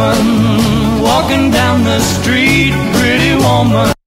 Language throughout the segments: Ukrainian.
woman walking down the street, pretty woman.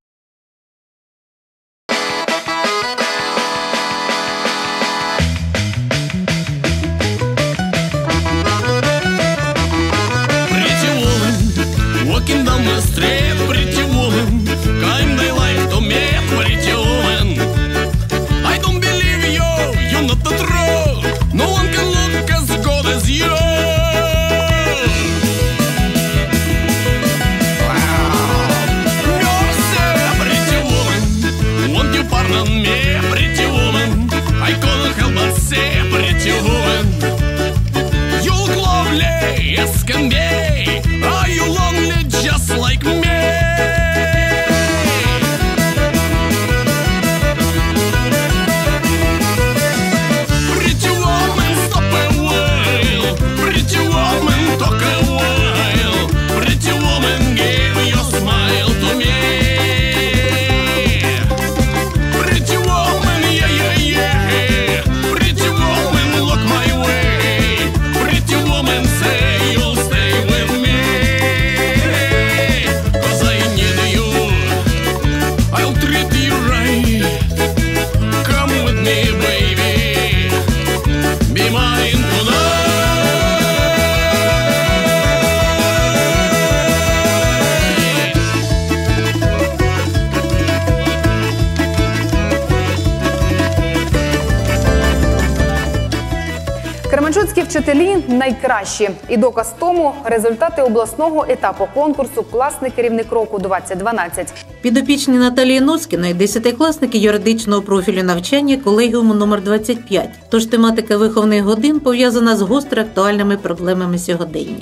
Кременчуцькі вчителі найкращі. І доказ тому результати обласного етапу конкурсу Класний керівник року 2012 Підопічні Наталії Носкіної, десятикласники юридичного профілю навчання колегіуму номер 25 Тож тематика виховних годин пов'язана з гостро актуальними проблемами сьогодення.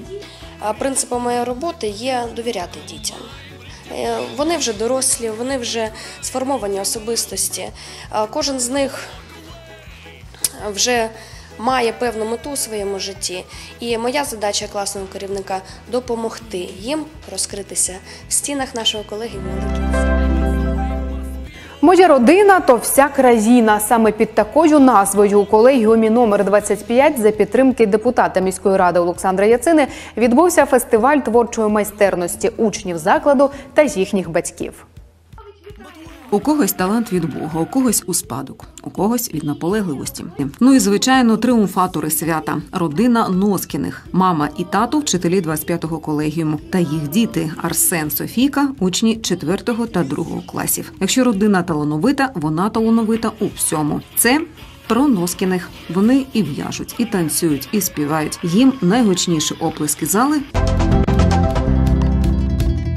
Принципом моєї роботи є довіряти дітям. Е, Вони вже дорослі, вони вже сформовані особистості. Кожен з них вже має певну мету у своєму житті. І моя задача класного керівника допомогти їм розкритися в стінах нашого до кінця. Моя родина то вся країна. Саме під такою назвою у колегіумі номер 25 за підтримки депутата міської ради Олександра Яцини відбувся фестиваль творчої майстерності учнів закладу та їхніх батьків. У когось талант від Бога, у когось у спадок, у когось від наполегливості. Ну і звичайно, тріумфатори свята, родина Носкіних, мама і тато, вчителі 25-го колегіуму, та їх діти Арсен, Софійка, учні 4-го та 2-го класів. Якщо родина талановита, вона талановита у всьому. Це про Носкіних. Вони і в'яжуть, і танцюють, і співають. Їм найгучніші оплески зали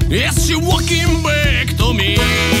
Yes, back to me.